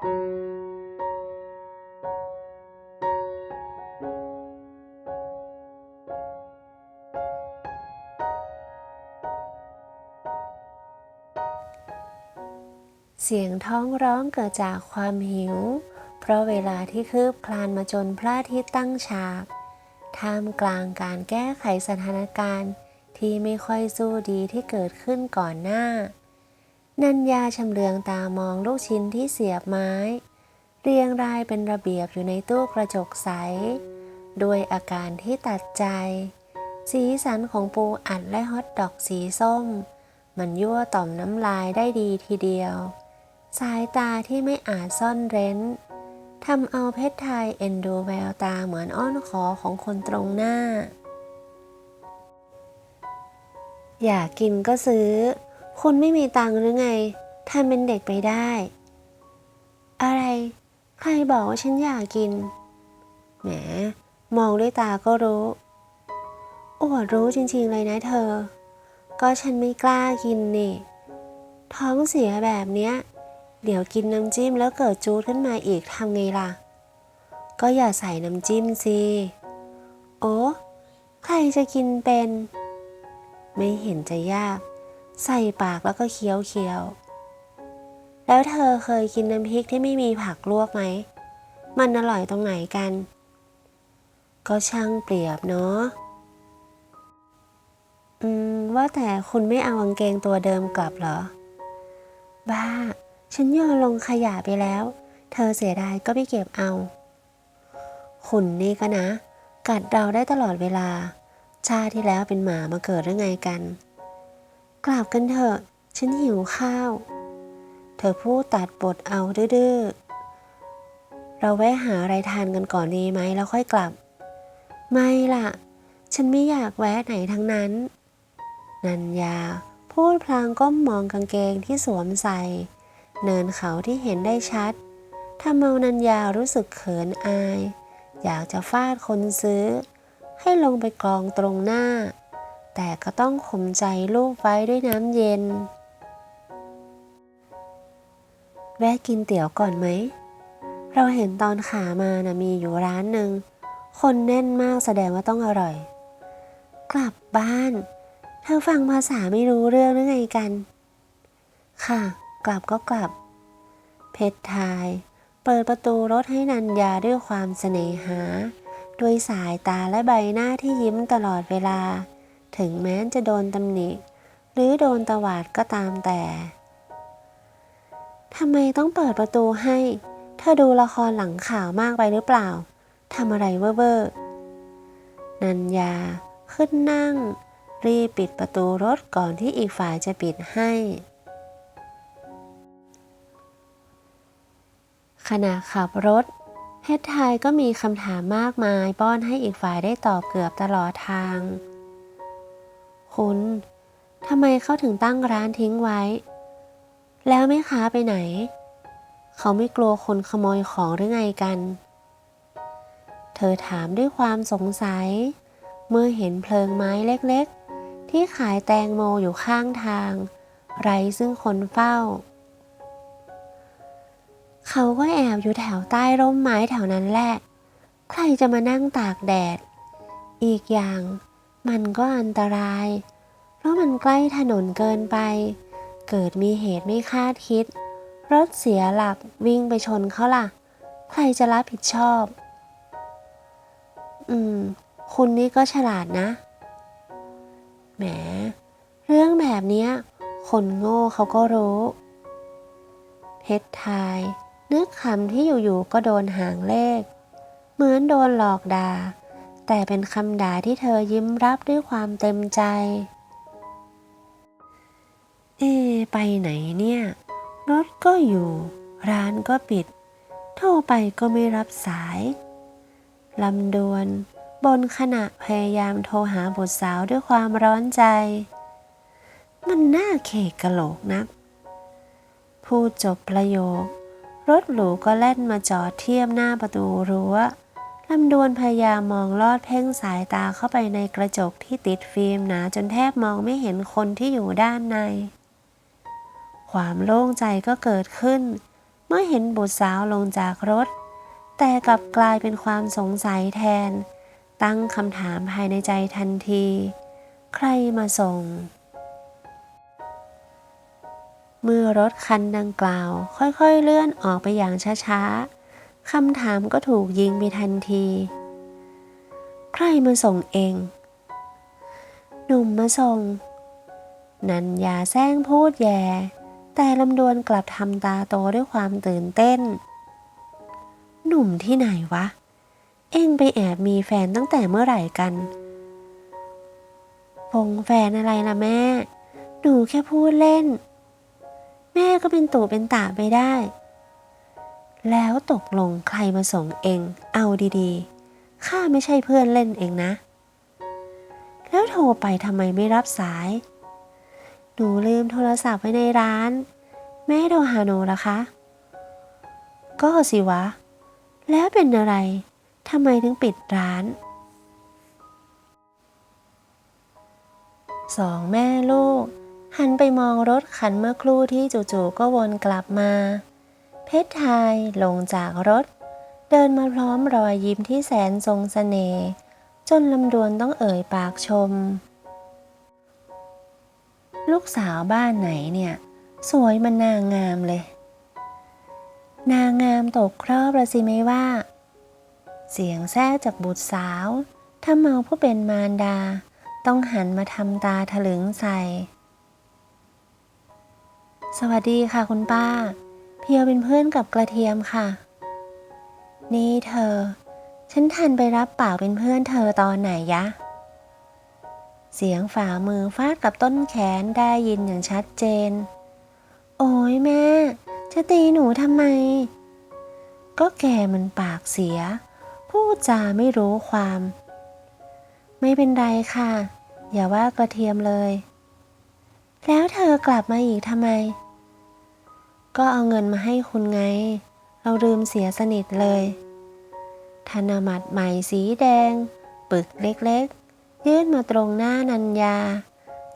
เสียงท้องร้องเกิดจากความหิว เพราะเวลาที่คืบคลานมาจนพระอาทิตย์ตั้งฉาก ท่ามกลางการแก้ไขสถานการณ์ที่ไม่ค่อยสู้ดีที่เกิดขึ้นก่อนหน้า นัญญาชำเลืองตามองลูกชิ้นที่เสียบไม้ เรียงรายเป็นระเบียบอยู่ในตู้กระจกใส ด้วยอาการที่ตัดใจ สีสันของปูอัดและฮอทดอกสีส้ม มันยั่วต่อมน้ำลายได้ดีทีเดียว สายตาที่ไม่อาจซ่อนเร้นทำเอาเพชรไทยเอ็นดูแววตาเหมือนอ้อนขอของคนตรงหน้า อยากกินก็ซื้อ คุณไม่มีตังค์หรือไงทำเป็นเด็กไปได้ อะไร ใครบอกว่าฉันอยากกิน แหม มองด้วยตาก็รู้อวดรู้จริงๆเลยนะเธอ ก็ฉันไม่กล้ากินนี่ ท้องเสียแบบเนี้ย เดี๋ยวกินน้ำจิ้มแล้วเกิดจูดขึ้นมาอีกทำไงล่ะ ก็อย่าใส่น้ำจิ้มสิ โอ้ ใครจะกินเป็น ไม่เห็นจะยาก ใส่ปากแล้วก็เคี้ยวเคี้ยว แล้วเธอเคยกินน้ำพริกที่ไม่มีผักลวกไหม มันอร่อยตรงไหนกัน ก็ช่างเปรียบเนาะ อืม ว่าแต่คุณไม่เอากางเกงตัวเดิมกลับเหรอ บ้า ฉันโยนลงขยะไปแล้ว เธอเสียดายก็ไปเก็บเอา คุณนี่ก็นะ กัดเราได้ตลอดเวลา ชาที่แล้วเป็นหมามาเกิดหรือไงกัน กลับกันเถอะ ฉันหิวข้าว เธอพูดตัดบทเอาดื้อเราแวะหาอะไรทานกันก่อนดีไหมแล้วค่อยกลับ ไม่ล่ะ ฉันไม่อยากแวะไหนทั้งนั้น นันยา พูดพลางก้มมองกางเกงที่สวมใส่ เนินเขาที่เห็นได้ชัดทำเอานันยารู้สึกเขินอาย อยากจะฟาดคนซื้อ ให้ลงไปกองตรงหน้า แต่ก็ต้องข่มใจลูกไว้ด้วยน้ำเย็น แวะกินเตี๋ยวก่อนไหม เราเห็นตอนขามานะมีอยู่ร้านหนึ่ง คนแน่นมากแสดงว่าต้องอร่อย กลับบ้าน เธอฟังภาษาไม่รู้เรื่องหรือไงกัน ค่ะ กลับก็กลับ เพชรทาย เปิดประตูรถให้นันยาด้วยความเสน่หา ด้วยสายตาและใบหน้าที่ยิ้มตลอดเวลา ถึงแม้จะโดนตำหนิ หรือโดนตวาดก็ตามแต่ทำไมต้องเปิดประตูให้ เธอดูละครหลังข่าวมากไปหรือเปล่าทำอะไรเว่อร์นันยาขึ้นนั่ง รีบปิดประตูรถก่อนที่อีกฝ่ายจะปิดให้ ขณะขับรถเพชรไทยก็มีคำถามมากมายป้อนให้อีกฝ่ายได้ตอบเกือบตลอดทาง คุณทำไมเขาถึงตั้งร้านทิ้งไว้ แล้วแม่ค้าไปไหน เขาไม่กลัวคนขโมยของหรือไงกัน เธอถามด้วยความสงสัย เมื่อเห็นเพลิงไม้เล็กๆ ที่ขายแตงโมอยู่ข้างทาง ไรซึ่งคนเฝ้า เขาก็แอบอยู่แถวใต้ร่มไม้แถวนั้นแหละ ใครจะมานั่งตากแดด อีกอย่าง มันก็อันตราย เพราะมันใกล้ถนนเกินไป เกิดมีเหตุไม่คาดคิด รถเสียหลักวิ่งไปชนเขาล่ะ ใครจะรับผิดชอบ อืม คุณนี่ก็ฉลาดนะ แหม เรื่องแบบเนี้ยคนโง่เขาก็รู้ เพชรทาย นึกคำที่อยู่ๆก็โดนหางเลข เหมือนโดนหลอกด่า แต่เป็นคำด่าที่เธอยิ้มรับด้วยความเต็มใจ เอ ไปไหนเนี่ย รถก็อยู่ ร้านก็ปิด โทรไปก็ไม่รับสายลำดวนบนขณะพยายามโทรหาบุตรสาวด้วยความร้อนใจ มันน่าเขกกะโหลกนัก พูดจบประโยค รถหรูก็แล่นมาจอดเทียมหน้าประตูรั้ว ลำดวนพยายามมองลอดเพ่งสายตาเข้าไปในกระจกที่ติดฟิล์มหนาจนแทบมองไม่เห็นคนที่อยู่ด้านใน ความโล่งใจก็เกิดขึ้น เมื่อเห็นบุตรสาวลงจากรถ แต่กลับกลายเป็นความสงสัยแทน ตั้งคำถามภายในใจทันที ใครมาส่ง เมื่อรถคันดังกล่าว ค่อยๆเลื่อนออกไปอย่างช้าๆ คำถามก็ถูกยิงไปทันที ใครมาส่งเอง หนุ่มมาส่ง นันยาแซงพูดแย่แต่ลำดวนกลับทำตาโตด้วยความตื่นเต้น หนุ่มที่ไหนวะ เอ็งไปแอบมีแฟนตั้งแต่เมื่อไหร่กันพงแฟนอะไรล่ะแม่ หนูแค่พูดเล่น แม่ก็เป็นตู่เป็นตาไปได้ แล้วตกลงใครมาส่งเอง เอาดีๆ ข้าไม่ใช่เพื่อนเล่นเองนะ แล้วโทรไปทำไมไม่รับสาย หนูลืมโทรศัพท์ไว้ในร้าน แม่โทรหาหนูละคะ ก็สิวะ แล้วเป็นอะไร ทำไมถึงปิดร้านสองแม่ลูก หันไปมองรถคันเมื่อครู่ที่จู่ๆก็วนกลับมา เพชรไทยลงจากรถ เดินมาพร้อมรอยยิ้มที่แสนทรงเสน่ห์จนลำดวนต้องเอ่ยปากชม ลูกสาวบ้านไหนเนี่ย สวยมันนางงามเลย นางงามตกครอบละสิไม่ว่า เสียงแท้จากบุตรสาวถ้าเมาผู้เป็นมารดา ต้องหันมาทำตาถลึงใส่ สวัสดีค่ะคุณป้า เพียวเป็นเพื่อนกับกระเทียมค่ะ นี่เธอ ฉันทันไปรับปากเป็นเพื่อนเธอตอนไหนยะ เสียงฝ่ามือฟาดกับต้นแขนได้ยินอย่างชัดเจน โอ้ยแม่ จะตีหนูทำไม ก็แกมันปากเสีย พูดจาไม่รู้ความ ไม่เป็นไรค่ะ อย่าว่ากระเทียมเลย แล้วเธอกลับมาอีกทำไม ก็เอาเงินมาให้คุณไง เราลืมเสียสนิทเลย ธนบัตรใหม่สีแดง ปึกเล็กๆ ยื่นมาตรงหน้านัญญา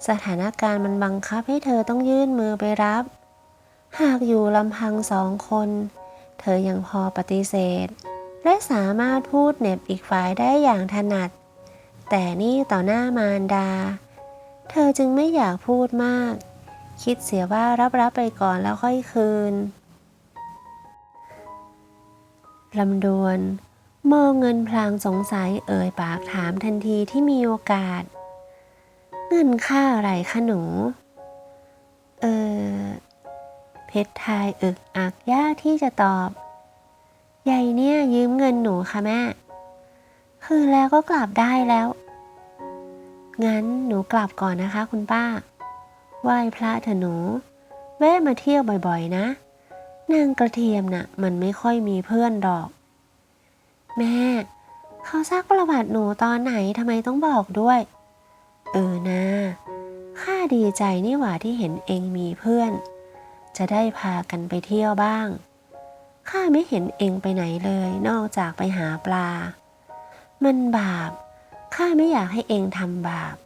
สถานการณ์มันบังคับให้เธอต้องยื่นมือไปรับ หากอยู่ลำพังสองคน เธอยังพอปฏิเสธ และสามารถพูดเหน็บอีกฝ่ายได้อย่างถนัด แต่นี่ต่อหน้ามารดา เธอจึงไม่อยากพูดมาก คิดเสียว่ารับรับไปก่อนแล้วค่อยคืนลำดวนมองเงินพลางสงสัยเอ่ยปากถามทันทีที่มีโอกาส เงินค่าอะไรคะหนู เออ เพชรไทยอึกอักยากที่จะตอบยายเนี่ยยืมเงินหนูค่ะแม่ คืนแล้วก็กลับได้แล้ว งั้นหนูกลับก่อนนะคะคุณป้า ไหว้พระเถอะหนู แวะมาเที่ยวบ่อยๆ นะนางกระเทียมน่ะ มันไม่ค่อยมีเพื่อนดอก แม่ เขาซักประวัติหนูตอนไหนทำไมต้องบอกด้วย เออนะข้าดีใจนี่หว่าที่เห็นเองมีเพื่อน จะได้พากันไปเที่ยวบ้างข้าไม่เห็นเองไปไหนเลยนอกจากไปหาปลา มันบาปข้าไม่อยากให้เองทำบาป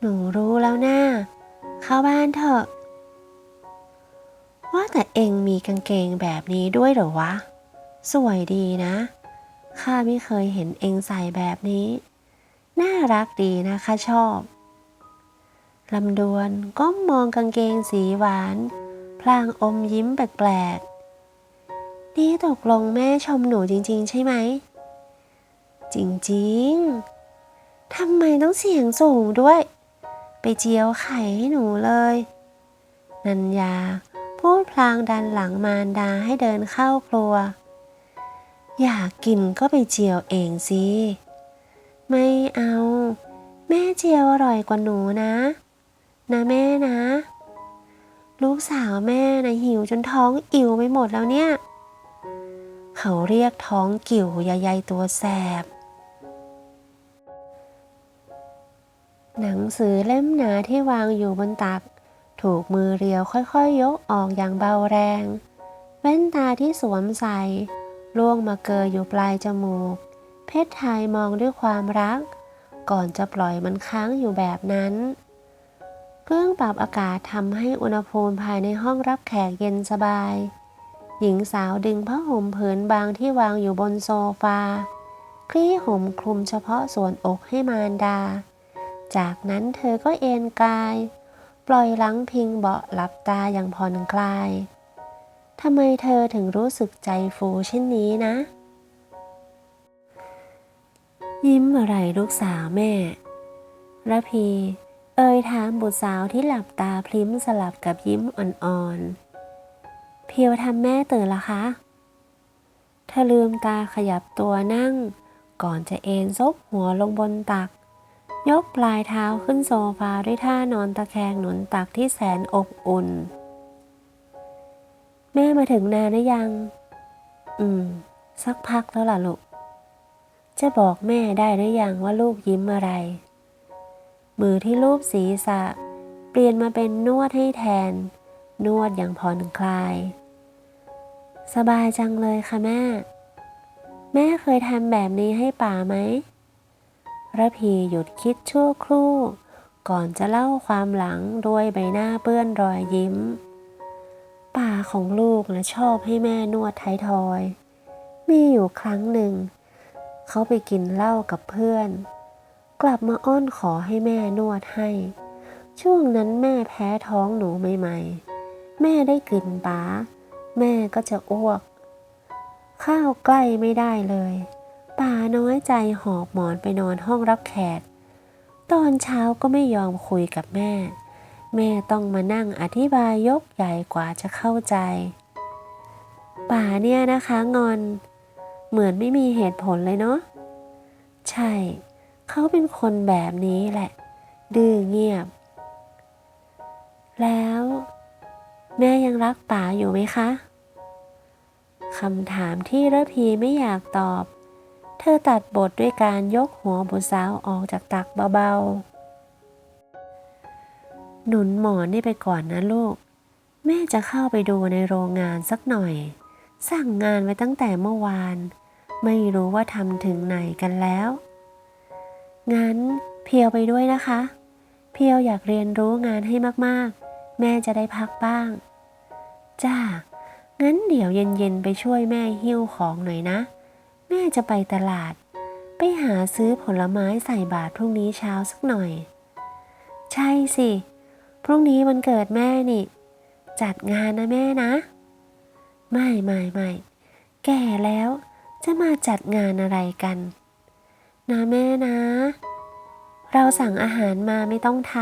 หนูรู้แล้วนะ่า เข้าบ้านเถอะ ว่าแต่เองมีกางเกงแบบนี้ด้วยเหรอวะ สวยดีนะ ข้าไม่เคยเห็นเองใส่แบบนี้ น่ารักดีนะข้าชอบลำดวนก้มมองกางเกงสีหวาน พลางอมยิ้มแปลกๆ นี่ตกลงแม่ชมหนูจริง ๆ ใช่ไหม จริง ๆ ทำไมต้องเสียงสูงด้วย ไปเจียวไข่ให้หนูเลย นัญญาพูดพลางดันหลังมารดาให้เดินเข้าครัว อยากกินก็ไปเจียวเองสิ ไม่เอา แม่เจียวอร่อยกว่าหนูนะ นะแม่นะ ลูกสาวแม่นะหิวจนท้องอิ่วไปหมดแล้วเนี่ย เขาเรียกท้องกิ่วใหญ่ๆตัวแสบ หนังสือเล่มหนาที่วางอยู่บนตัก ถูกมือเรียวค่อยๆยกออกอย่างเบาแรง แว่นตาที่สวมใส่ล่วงมาเกยอยู่ปลายจมูก เพชรไทยมองด้วยความรัก ก่อนจะปล่อยมันค้างอยู่แบบนั้น เครื่องปรับอากาศทำให้อุณหภูมิภายในห้องรับแขกเย็นสบาย หญิงสาวดึงผ้าห่มผืนบางที่วางอยู่บนโซฟา คลี่ห่มคลุมเฉพาะส่วนอกให้มารดา จากนั้นเธอก็เอนกาย ปล่อยหลังพิงเบาะหลับตาอย่างผ่อนคลายทำไมเธอถึงรู้สึกใจฟูเช่นนี้นะ ยิ้มอะไรลูกสาวแม่ระพีเอ่ยถามบุตรสาวที่หลับตาพลิ้มสลับกับยิ้มอ่อนๆ เพียวทำแม่ตื่นละคะ เธอลืมตาขยับตัวนั่ง ก่อนจะเอนซบหัวลงบนตัก ยกปลายเท้าขึ้นโซฟาด้วยท่านอนตะแคงหนุนตักที่แสนอบอุ่น แม่มาถึงนานหรือยัง อืม สักพักแล้วล่ะลูก จะบอกแม่ได้หรือยังว่าลูกยิ้มอะไร มือที่ลูบศีรษะ เปลี่ยนมาเป็นนวดให้แทน นวดอย่างผ่อนคลาย สบายจังเลยค่ะแม่ แม่เคยทำแบบนี้ให้ป่าไหม ระพีหยุดคิดชั่วครู่ ก่อนจะเล่าความหลังด้วยใบหน้าเปื้อนรอยยิ้ม ป่าของลูกนะชอบให้แม่นวดท้ายทอย มีอยู่ครั้งหนึ่ง เขาไปกินเหล้ากับเพื่อน กลับมาอ้อนขอให้แม่นวดให้ ช่วงนั้นแม่แพ้ท้องหนูใหม่ๆ แม่ได้กลิ่นป๋าแม่ก็จะอ้วก ข้าวใกล้ไม่ได้เลย ป่าน้อยใจหอบหมอนไปนอนห้องรับแขก ตอนเช้าก็ไม่ยอมคุยกับแม่ แม่ต้องมานั่งอธิบายยกใหญ่กว่าจะเข้าใจ ป่าเนี่ยนะคะงอน เหมือนไม่มีเหตุผลเลยเนาะใช่ เขาเป็นคนแบบนี้แหละ ดื้อเงียบ แล้ว แม่ยังรักป๋าอยู่ไหมคะคำถามที่ระพีไม่อยากตอบ ธอตัดบทด้วยการยกหัวบุตรสาวออกจากตักเบาๆ หนุนหมอนนี่ไปก่อนนะลูก แม่จะเข้าไปดูในโรงงานสักหน่อย สั่งงานไว้ตั้งแต่เมื่อวาน ไม่รู้ว่าทำถึงไหนกันแล้ว งั้นเพียวไปด้วยนะคะ เพียวอยากเรียนรู้งานให้มากๆ แม่จะได้พักบ้าง จ้า งั้นเดี๋ยวเย็นๆไปช่วยแม่หิ้วของหน่อยนะ แม่จะไปตลาด ไปหาซื้อผลไม้ใส่บาตรพรุ่งนี้เช้าสักหน่อย ใช่สิ พรุ่งนี้วันเกิดแม่นี่ จัดงานนะแม่นะ ไม่ไม่ไม่แก่แล้วจะมาจัดงานอะไรกัน นะแม่นะ เราสั่งอาหารมาไม่ต้องท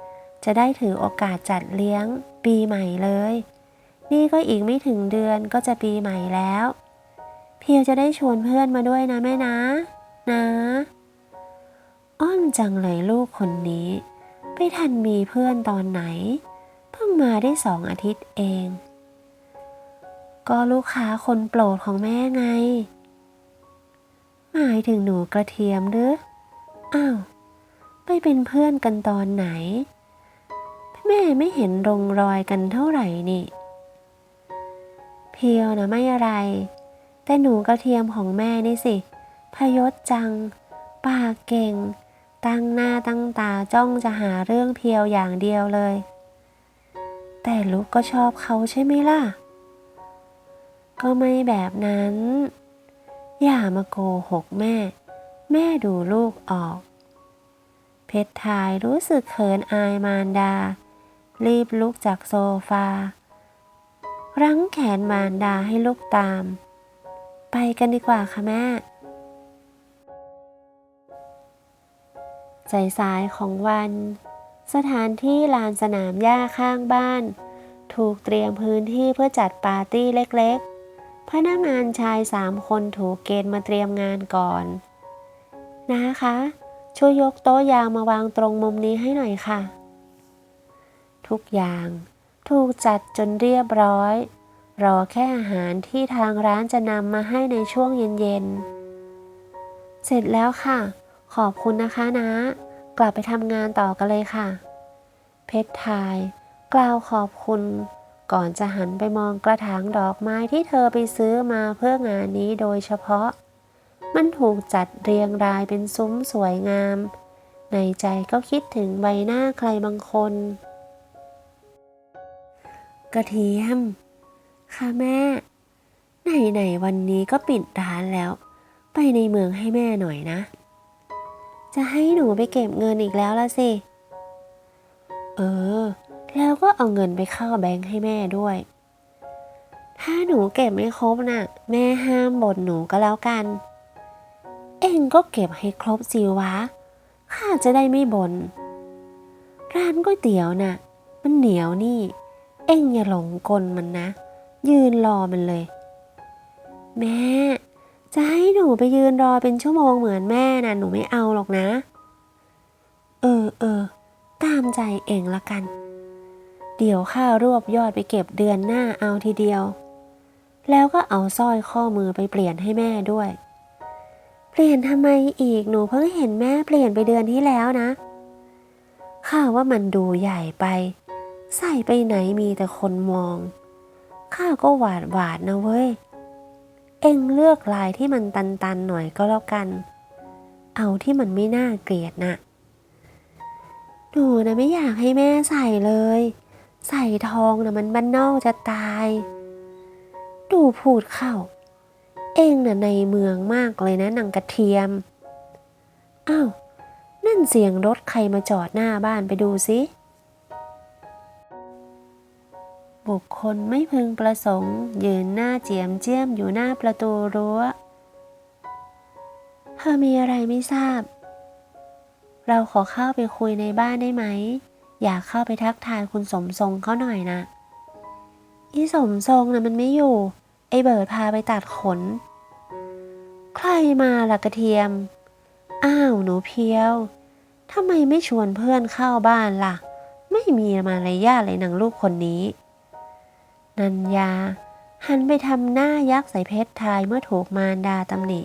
ำจะได้ถือโอกาสจัดเลี้ยงปีใหม่เลย นี่ก็อีกไม่ถึงเดือนก็จะปีใหม่แล้ว เพียวจะได้ชวนเพื่อนมาด้วยนะแม่นะ นะ อ้อนจังเลยลูกคนนี้ ไปทันมีเพื่อนตอนไหน เพิ่งมาได้สองอาทิตย์เอง ก็ลูกค้าคนโปรดของแม่ไง หมายถึงหนูกระเทียมหรืออ้าว ไปเป็นเพื่อนกันตอนไหน แม่ไม่เห็นรงรอยกันเท่าไหร่นี่ เพียวนะไม่อะไร แต่หนูกระเทียมของแม่นี่สิ พยศจัง ปากเก่ง ตั้งหน้าตั้งตาจ้องจะหาเรื่องเพียวอย่างเดียวเลย แต่ลูกก็ชอบเขาใช่ไหมล่ะ ก็ไม่แบบนั้น อย่ามาโกหกแม่ แม่ดูลูกออก เพชรทายรู้สึกเขินอายมารดา รีบลุกจากโซฟารั้งแขนมารดาให้ลูกตาม ไปกันดีกว่าค่ะแม่ ใจสายของวัน สถานที่ลานสนามหญ้าข้างบ้าน ถูกเตรียมพื้นที่เพื่อจัดปาร์ตี้เล็กๆ พนักงานชายสามคนถูกเกณฑ์มาเตรียมงานก่อน นะคะ ช่วยยกโต๊ะยาวมาวางตรงมุมนี้ให้หน่อยค่ะ ทุกอย่างถูกจัดจนเรียบร้อย รอแค่อาหารที่ทางร้านจะนำมาให้ในช่วงเย็นๆ เสร็จแล้วค่ะ ขอบคุณนะคะนะ กลับไปทำงานต่อกันเลยค่ะ เพชรทาย กล่าวขอบคุณ ก่อนจะหันไปมองกระถางดอกไม้ที่เธอไปซื้อมาเพื่องานนี้โดยเฉพาะ มันถูกจัดเรียงรายเป็นซุ้มสวยงาม ในใจก็คิดถึงใบหน้าใครบางคน กระเทียม ค่ะแม่ ไหนๆวันนี้ก็ปิดร้านแล้ว ไปในเมืองให้แม่หน่อยนะ จะให้หนูไปเก็บเงินอีกแล้วละสิ เออ แล้วก็เอาเงินไปเข้าแบงค์ให้แม่ด้วย ถ้าหนูเก็บไม่ครบน่ะ แม่ห้ามบ่นหนูก็แล้วกัน เองก็เก็บให้ครบสิวะ ข้าจะได้ไม่บน่น ร้านก๋วยเตี๋ยวน่ะ มันเหนียวนี่ เอ็งอย่าหลงกลมันนะ ยืนรอมันเลย แม่ จะให้หนูไปยืนรอเป็นชั่วโมงเหมือนแม่นะหนูไม่เอาหรอกนะ เออเออตามใจเองละกัน เดี๋ยวข้ารวบยอดไปเก็บเดือนหน้าเอาทีเดียว แล้วก็เอาสร้อยข้อมือไปเปลี่ยนให้แม่ด้วย เปลี่ยนทำไมอีกหนูเพิ่งเห็นแม่เปลี่ยนไปเดือนที่แล้วนะข้าว่ามันดูใหญ่ไป ใส่ไปไหนมีแต่คนมอง ข้าก็หวาดหวาดนะเว้ย เอ็งเลือกลายที่มันตันๆหน่อยก็แล้วกัน เอาที่มันไม่น่าเกลียดนะหนูนะไม่อยากให้แม่ใส่เลย ใส่ทองนะมันบ้านนอกจะตาย ดูพูดเข้า เอ็งน่ะในเมืองมากเลยนะนางกระเทียม อ้าว นั่นเสียงรถใครมาจอดหน้าบ้านไปดูสิ บุคคลไม่พึงประสงค์ ยืนหน้าเจียมเจียมอยู่หน้าประตูรั้ว เธอมีอะไรไม่ทราบ เราขอเข้าไปคุยในบ้านได้ไหม อยากเข้าไปทักทายคุณสมทรงเขาหน่อยนะอีสมทรงนะ่ะมันไม่อยู่ ไอเบิร์ดพาไปตัดขน ใครมาล่ะกระเทียม อ้าวหนูเพียวทำไมไม่ชวนเพื่อนเข้าบ้านล่ะ ไม่มีมารยาทเลยนางลูกคนนี้ นัญญา หันไปทำหน้ายักษ์ใส่เพชรทายเมื่อถูกมารดาตำหนิ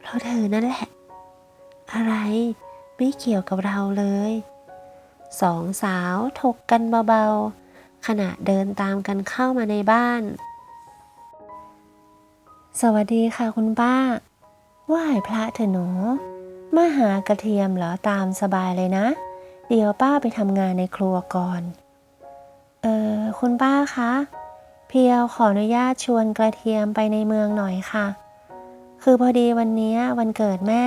เพราะเธอนั่นแหละ อะไรไม่เกี่ยวกับเราเลย สองสาวถกกันเบาๆ ขณะเดินตามกันเข้ามาในบ้าน สวัสดีค่ะคุณป้า ไหว้พระเถอะหนูมาหากระเทียมเหรอตามสบายเลยนะ เดี๋ยวป้าไปทำงานในครัวก่อน เออคุณป้าคะ เพียวขออนุญาตชวนกระเทียมไปในเมืองหน่อยค่ะ คือพอดีวันนี้วันเกิดแม่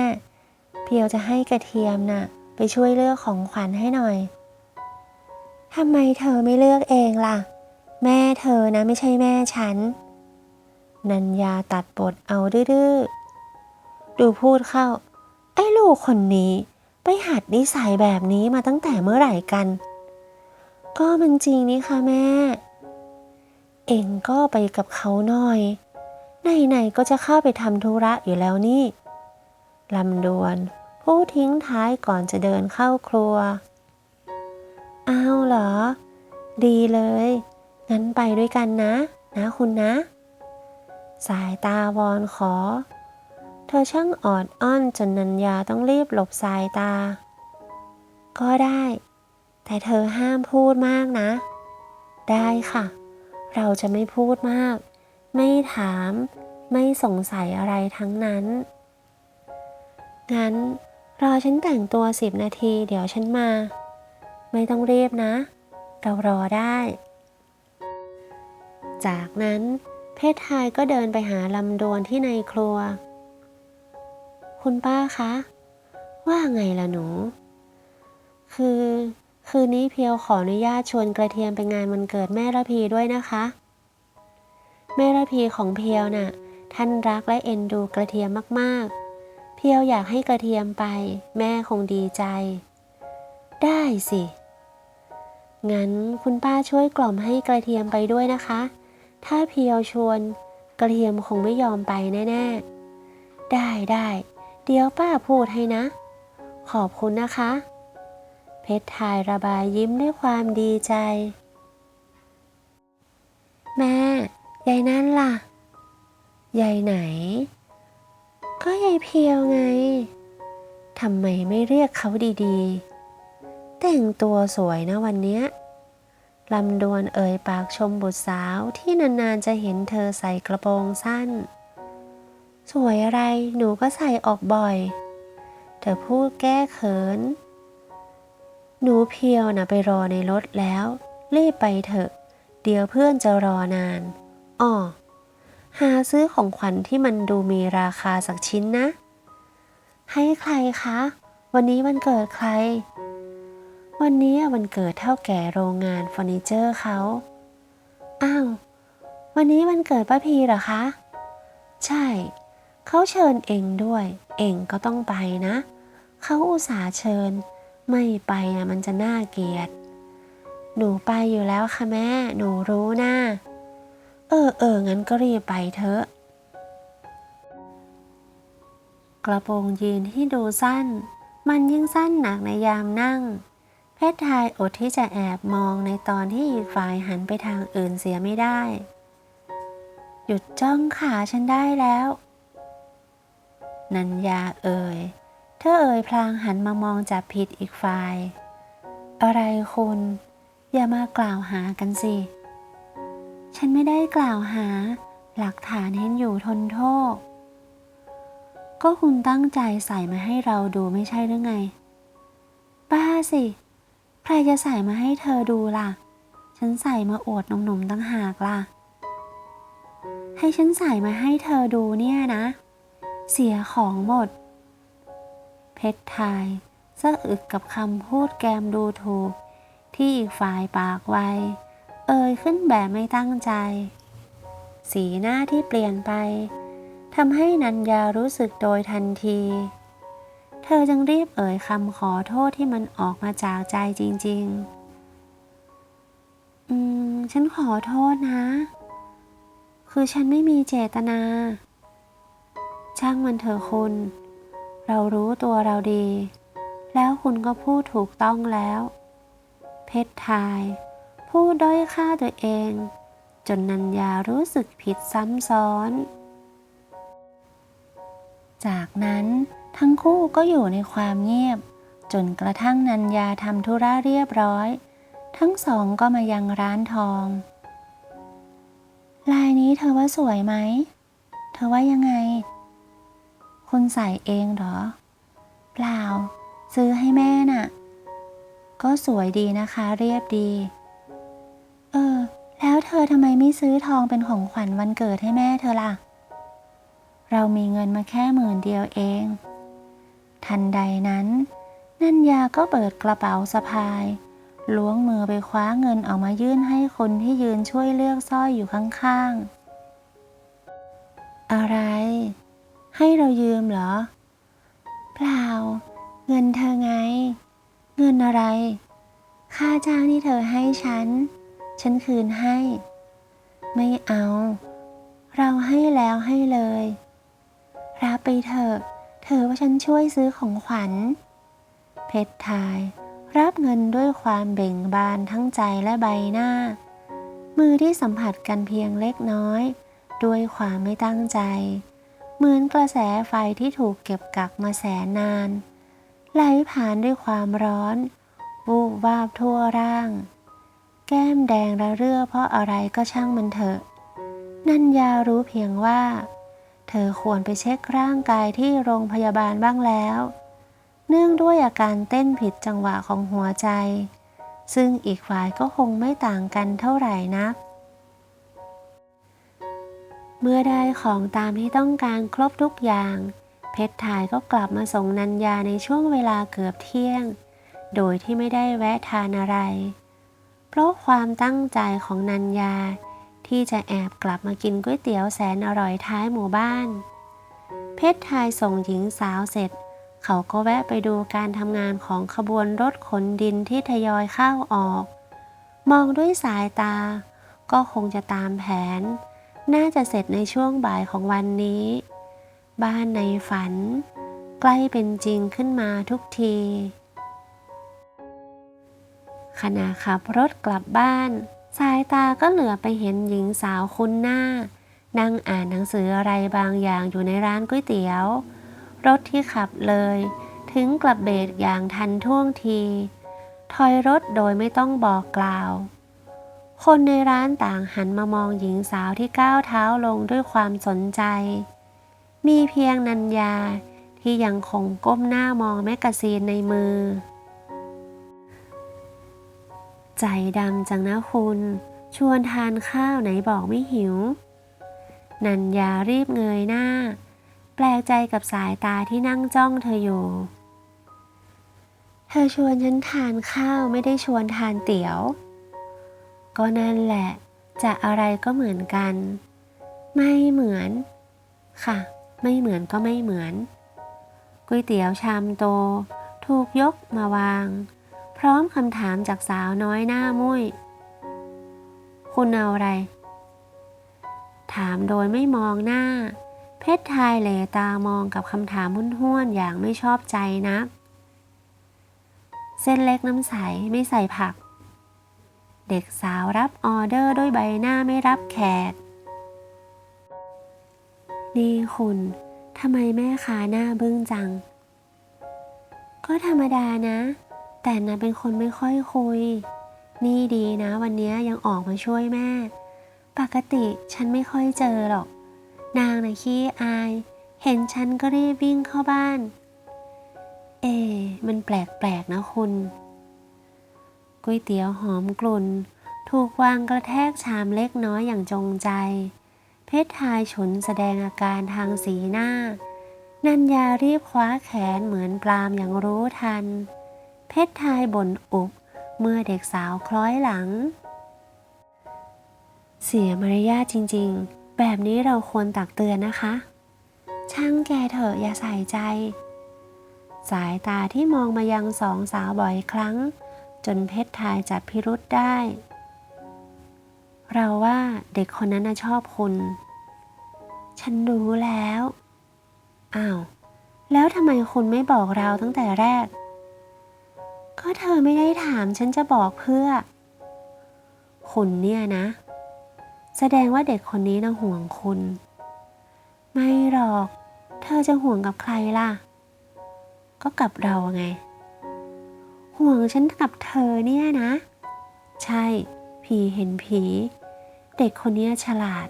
เพียวจะให้กระเทียมน่ะ ไปช่วยเลือกของขวัญให้หน่อยทำไมเธอไม่เลือกเองล่ะ แม่เธอนะไม่ใช่แม่ฉัน นัญญาตัดบทเอาดื้อดูพูดเข้า ไอ้ลูกคนนี้ ไปหัดนิสัยแบบนี้มาตั้งแต่เมื่อไหร่กัน ก็มันจริงนี่ค่ะแม่ เอ็งก็ไปกับเขาหน่อย ไหนๆก็จะเข้าไปทำธุระอยู่แล้วนี่ลำดวนผู้ทิ้งท้ายก่อนจะเดินเข้าครัว อ้าวเหรอ ดีเลย งั้นไปด้วยกันนะ นะคุณนะ สายตาวอนขอ เธอช่างออดอ้อนจนนัญญาต้องรีบหลบสายตา ก็ได้ แต่เธอห้ามพูดมากนะ ได้ค่ะ เราจะไม่พูดมาก ไม่ถาม ไม่สงสัยอะไรทั้งนั้น งั้น รอฉันแต่งตัวสิบนาทีเดี๋ยวฉันมา ไม่ต้องรีบนะ เรารอได้ จากนั้นเพชรไทยก็เดินไปหาลำดวนที่ในครัว คุณป้าคะ ว่าไงล่ะหนู คือ คืนนี้เพียวขออนุญาตชวนกระเทียมไปงานวันเกิดแม่ระพีด้วยนะคะ แม่ระพีของเพียวน่ะ ท่านรักและเอ็นดูกระเทียมมากๆ เพียวอยากให้กระเทียมไป แม่คงดีใจ ได้สิ งั้นคุณป้าช่วยกล่อมให้กระเทียมไปด้วยนะคะ ถ้าเพียวชวน กระเทียมคงไม่ยอมไปแน่ๆ ได้ได้เดี๋ยวป้าพูดให้นะ ขอบคุณนะคะ เพชรทายระบายยิ้มด้วยความดีใจ แม่ยายนั่นล่ะยายไหน ก็ยายเพียวไงทำไมไม่เรียกเขาดีๆ แต่งตัวสวยนะวันเนี้ยลำดวนเอ่ยปากชมบุตรสาวที่นานๆจะเห็นเธอใส่กระโปรงสั้น สวยอะไรหนูก็ใส่ออกบ่อย เธอพูดแก้เขิน หนูเพียวนะไปรอในรถแล้ว รีบไปเถอะ เดี๋ยวเพื่อนจะรอนานอ้อหาซื้อของขวัญที่มันดูมีราคาสักชิ้นนะ ให้ใครคะ วันนี้วันเกิดใคร วันนี้วันเกิดเท่าแก่โรงงานเฟอร์นิเจอร์เขาอ้าววันนี้วันเกิดป้าพีเหรอคะ ใช่ เขาเชิญเองด้วย เองก็ต้องไปนะ เขาอุตส่าห์เชิญ ไม่ไปนะมันจะน่าเกลียด หนูไปอยู่แล้วค่ะแม่ หนูรู้นะ เออเอองั้นก็รีบไปเถอะ กระโปรงยีนที่ดูสั้น มันยิ่งสั้นหนักในยามนั่ง เพชรไทยอดที่จะแอบมองในตอนที่อีกฝ่ายหันไปทางอื่นเสียไม่ได้ หยุดจ้องขาฉันได้แล้ว นัญญาเอ่ย ธอเอ่ยพลางหันมามองจับผิดอีกฝ่าย อะไรคุณ อย่ามากล่าวหากันสิ ฉันไม่ได้กล่าวหา หลักฐานเห็นอยู่ทนโทษ ก็คุณตั้งใจใส่มาให้เราดูไม่ใช่หรือไง บ้าสิ ใครจะใส่มาให้เธอดูล่ะ ฉันใส่มาอวดหนุ่มๆตั้งหากล่ะ ให้ฉันใส่มาให้เธอดูเนี่ยนะ เสียของหมด เพชรไทยสะอึกกับคำพูดแกมดูถูก ที่อีกฝ่ายปากไว เอ่ยขึ้นแบบไม่ตั้งใจ สีหน้าที่เปลี่ยนไปทำให้นัญญารู้สึกโดยทันที เธอจึงรีบเอ่ยคำขอโทษที่มันออกมาจากใจจริง ๆ อืม ฉันขอโทษนะ คือฉันไม่มีเจตนา ช่างมันเถอะคุณ เรารู้ตัวเราดี แล้วคุณก็พูดถูกต้องแล้ว เพชรทาย พูดด้อยค่าตัวเอง จนนัญญารู้สึกผิดซ้ำซ้อน จากนั้นทั้งคู่ก็อยู่ในความเงียบ จนกระทั่งนัญญาทำธุระเรียบร้อย ทั้งสองก็มายังร้านทอง ลายนี้เธอว่าสวยไหม เธอว่ายังไง คุณใส่เองเหรอ เปล่า ซื้อให้แม่น่ะ ก็สวยดีนะคะเรียบดี เออ แล้วเธอทำไมไม่ซื้อทองเป็นของขวัญวันเกิดให้แม่เธอล่ะ เรามีเงินมาแค่หมื่นเดียวเอง ทันใดนั้นนัญญาก็เปิดกระเป๋าสะพายล้วงมือไปคว้าเงินออกมายื่นให้คนที่ยืนช่วยเลือกสร้อยอยู่ข้างๆ อะไร ให้เรายืมเหรอ เปล่า เงินเธอไง เงินอะไร ค่าจ้างที่เธอให้ฉัน ฉันคืนให้ ไม่เอา เราให้แล้วให้เลย รับไปเถอะ เธอว่าฉันช่วยซื้อของขวัญ เพชรทาย รับเงินด้วยความเบ่งบานทั้งใจและใบหน้า มือที่สัมผัสกันเพียงเล็กน้อย ด้วยความไม่ตั้งใจ เหมือนกระแสไฟที่ถูกเก็บกักมาแสนนาน ไหลผ่านด้วยความร้อน วูบวาบทั่วร่าง แก้มแดงระเรื่อเพราะอะไรก็ช่างมันเถอะ นัญญารู้เพียงว่า เธอควรไปเช็คร่างกายที่โรงพยาบาลบ้างแล้ว เนื่องด้วยอาการเต้นผิดจังหวะของหัวใจ ซึ่งอีกฝ่ายก็คงไม่ต่างกันเท่าไหร่นัก เมื่อได้ของตามที่ต้องการครบทุกอย่าง เพชรถ่ายก็กลับมาส่งนัญญาในช่วงเวลาเกือบเที่ยง โดยที่ไม่ได้แวะทานอะไร เพราะความตั้งใจของนัญญา ที่จะแอบกลับมากินก๋วยเตี๋ยวแสนอร่อยท้ายหมู่บ้าน เพชรทายส่งหญิงสาวเสร็จ เขาก็แวะไปดูการทำงานของขบวนรถขนดินที่ทยอยเข้าออก มองด้วยสายตา ก็คงจะตามแผน น่าจะเสร็จในช่วงบ่ายของวันนี้ บ้านในฝัน ใกล้เป็นจริงขึ้นมาทุกที ขณะขับรถกลับบ้าน สายตาก็เหลือไปเห็นหญิงสาวคุ้นหน้า นั่งอ่านหนังสืออะไรบางอย่างอยู่ในร้านก๋วยเตี๋ยว รถที่ขับเลย ถึงกลับเบรกอย่างทันท่วงที ถอยรถโดยไม่ต้องบอกกล่าว คนในร้านต่างหันมามองหญิงสาวที่ก้าวเท้าลงด้วยความสนใจ มีเพียงนัญญาที่ยังคงก้มหน้ามองแมกกาซีนในมือ ใจดำจังนะคุณ ชวนทานข้าวไหนบอกไม่หิว นันยารีบเงยหน้า แปลกใจกับสายตาที่นั่งจ้องเธออยู่ เธอชวนฉันทานข้าวไม่ได้ชวนทานเตี๋ยว ก็นั่นแหละ จะอะไรก็เหมือนกัน ไม่เหมือน ค่ะ ไม่เหมือนก็ไม่เหมือน ก๋วยเตี๋ยวชามโต ถูกยกมาวาง พร้อมคำถามจากสาวน้อยหน้ามุ้ย คุณเอาอะไร ถามโดยไม่มองหน้า เพชรทายเหลตามองกับคำถามห้วนๆอย่างไม่ชอบใจนัก เส้นเล็กน้ำใสไม่ใส่ผัก เด็กสาวรับออเดอร์ด้วยใบหน้าไม่รับแขก นี่คุณทำไมแม่ค้าหน้าบึ้งจัง ก็ธรรมดานะ แต่นะเป็นคนไม่ค่อยคุย นี่ดีนะ วันนี้ยังออกมาช่วยแม่ ปกติฉันไม่ค่อยเจอหรอก นางนะขี้อาย เห็นฉันก็รีบวิ่งเข้าบ้าน เอ มันแปลกๆนะคุณ ก๋วยเตี๋ยวหอมกลุ่น ถูกวางกระแทกชามเล็กน้อยอย่างจงใจ เพชรทายฉุนแสดงอาการทางสีหน้า นันยารีบคว้าแขนเหมือนปรามอย่างรู้ทัน เพชรทายบ่นอุบเมื่อเด็กสาวคล้อยหลัง เสียมารยาทจริงๆ แบบนี้เราควรตักเตือนนะคะ ช่างแกเถอะอย่าใส่ใจ สายตาที่มองมายังสองสาวบ่อยครั้ง จนเพชรทายจับพิรุษได้ เราว่าเด็กคนนั้นน่ะชอบคุณ ฉันรู้แล้ว อ้าว แล้วทำไมคุณไม่บอกเราตั้งแต่แรก ก็เธอไม่ได้ถามฉันจะบอกเพื่อ คุณเนี่ยนะ แสดงว่าเด็กคนนี้น่ะห่วงคุณ ไม่หรอก เธอจะห่วงกับใครล่ะ ก็กับเราไง ห่วงฉันกับเธอเนี่ยนะ ใช่ ผีเห็นผี เด็กคนนี้ฉลาด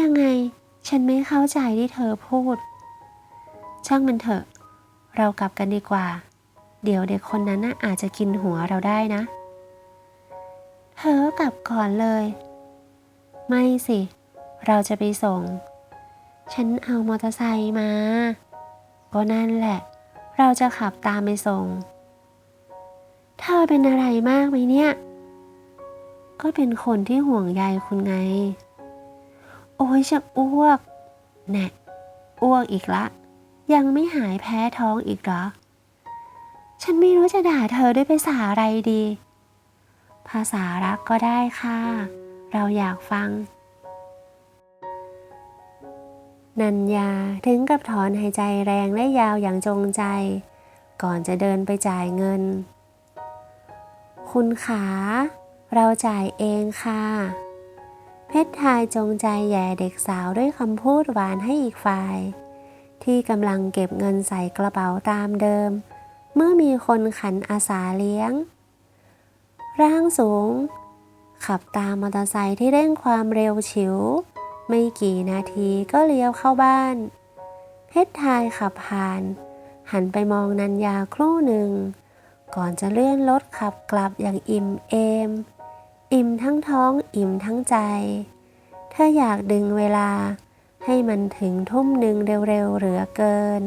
ยังไงฉันไม่เข้าใจที่เธอพูด ช่างมันเถอะ เรากลับกันดีกว่า เดี๋ยวเด็กคนนั้นน่ะอาจจะกินหัวเราได้นะ เธอกลับก่อนเลย ไม่สิ เราจะไปส่ง ฉันเอามอเตอร์ไซค์มา ก็นั่นแหละ เราจะขับตามไปส่ง เธอเป็นอะไรมากไหมเนี่ย ก็เป็นคนที่ห่วงใยคุณไง โอ้ยจะอ้วก แน่อ้วกอีกละ ยังไม่หายแพ้ท้องอีกเหรอ ฉันไม่รู้จะด่าเธอด้วยภาษาอะไรดี ภาษารักก็ได้ค่ะ เราอยากฟัง นัญญาถึงกับถอนหายใจแรงและยาวอย่างจงใจ ก่อนจะเดินไปจ่ายเงิน คุณขาเราจ่ายเองค่ะ เพชรทายจงใจแย่เด็กสาวด้วยคำพูดหวานให้อีกฝ่าย ที่กำลังเก็บเงินใส่กระเป๋าตามเดิม เมื่อมีคนขันอาสาเลี้ยง ร่างสูง ขับตามมอเตอร์ไซค์ที่เร่งความเร็วฉิว ไม่กี่นาทีก็เลี้ยวเข้าบ้าน เพชรทายขับผ่าน หันไปมองนันยาครู่หนึ่ง ก่อนจะเลื่อนรถขับกลับอย่างอิ่มเอม อิ่มทั้งท้องอิ่มทั้งใจ เธออยากดึงเวลาให้มันถึงทุ่มหนึ่งเร็วๆเหลือเกิน